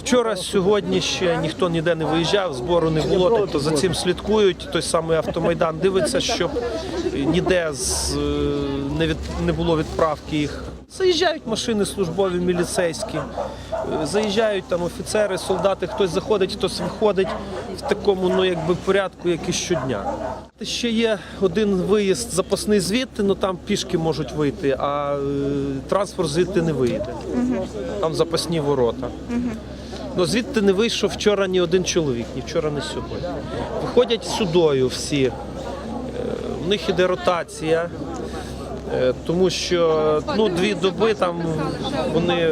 Вчора, сьогодні ще ніхто ніде не виїжджав, збору не було, тобто за цим слідкують. Той самий автомайдан дивиться, щоб ніде з, е, не, від, не було відправки їх. Заїжджають машини службові, міліцейські, е, заїжджають там офіцери, солдати, хтось заходить, хтось виходить в такому ну, якби, порядку, як і щодня. Ще є один виїзд запасний звідти, ну там пішки можуть вийти, а е, транспорт звідти не вийде. Там запасні ворота. Ну, звідти не вийшов вчора ні один чоловік, ні вчора, ні сьогодні. Виходять судою всі. Е, В них іде ротація, е, тому що ну, дві доби там вони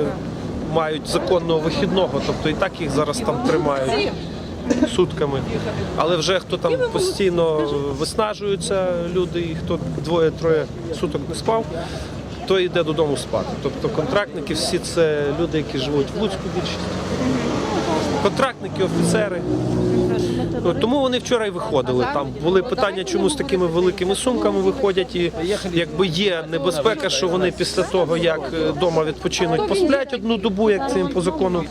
мають законного вихідного, тобто і так їх зараз там тримають сутками. Але вже хто там постійно виснажуються люди, і хто двоє-троє суток не спав, то йде додому спати. Тобто контрактники всі це люди, які живуть в Луцьку більшість контрактники, офіцери. Тому вони вчора і виходили. Там були питання, чому з такими великими сумками виходять, і якби є небезпека, що вони після того, як вдома відпочинуть, посплять одну добу, як це їм по закону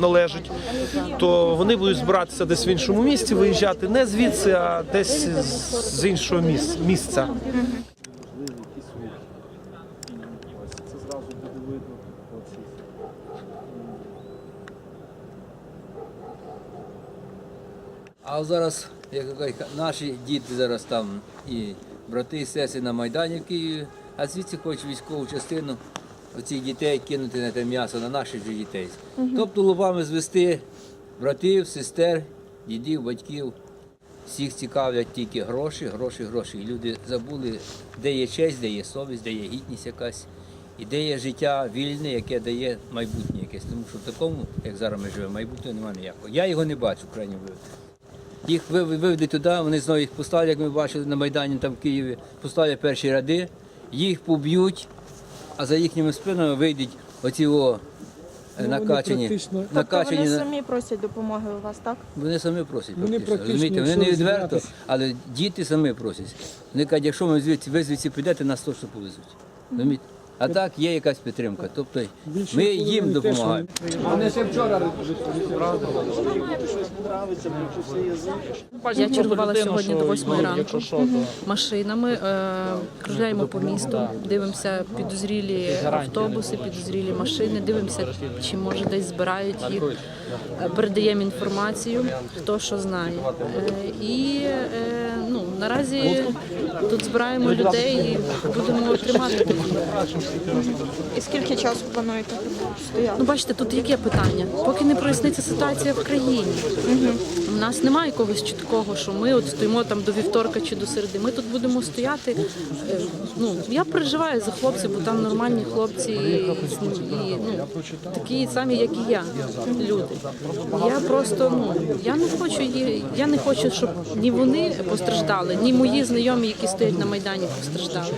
належить, то вони будуть збиратися десь в іншому місці, виїжджати не звідси, а десь з- іншого міс- місця. А зараз, як наші діти зараз там і брати і сестри на Майдані в Києві, а звідси хочуть військову частину оцих дітей кинути на те м'ясо, на наших же дітей. Тобто лобами звести братів, сестер, дідів, батьків. Всіх цікавлять тільки гроші, гроші, гроші. І люди забули, де є честь, де є совість, де є гідність якась, і де є життя вільне, яке дає майбутнє якесь. Тому що в такому, як зараз ми живемо, майбутнього немає ніякого. Я його не бачу, в крайньому випадку. Їх вив- виведуть туди, вони знову їх поставлять, як ми бачили на Майдані там в Києві, поставлять перші ряди, їх поб'ють, а за їхніми спинами вийдуть оці о, е, накачані, практично- Тобто накачані. вони на- самі просять допомоги у вас, так? Вони самі просять. Вони практично, практично, розумієте? Вони не відверто, але діти самі просять. Вони кажуть, якщо ми звідси, ви звідси підете, нас точно повезуть. Розумієте? А так є якась підтримка. Тобто ми їм допомагаємо. Вони ще вчора Я чергувала сьогодні до 8 ранку машинами. е, Кружляємо по місту, дивимося підозрілі автобуси, підозрілі машини, дивимося, чи може десь збирають їх, е, передаємо інформацію, хто що знає. Е, І ну, наразі тут збираємо людей і будемо тримати. І скільки часу плануєте стояти? Ну, бачите, тут яке питання? Поки не проясниться ситуація в країні. У нас немає якогось чіткого, що ми от стоїмо там до вівторка чи до середи. Ми тут будемо стояти. Е, Ну я переживаю за хлопців, бо там нормальні хлопці і, і ну, такі самі, як і я, люди. Я просто ну я не хочу її, я не хочу, щоб ні вони постраждали, ні мої знайомі, які стоять на майдані, постраждали.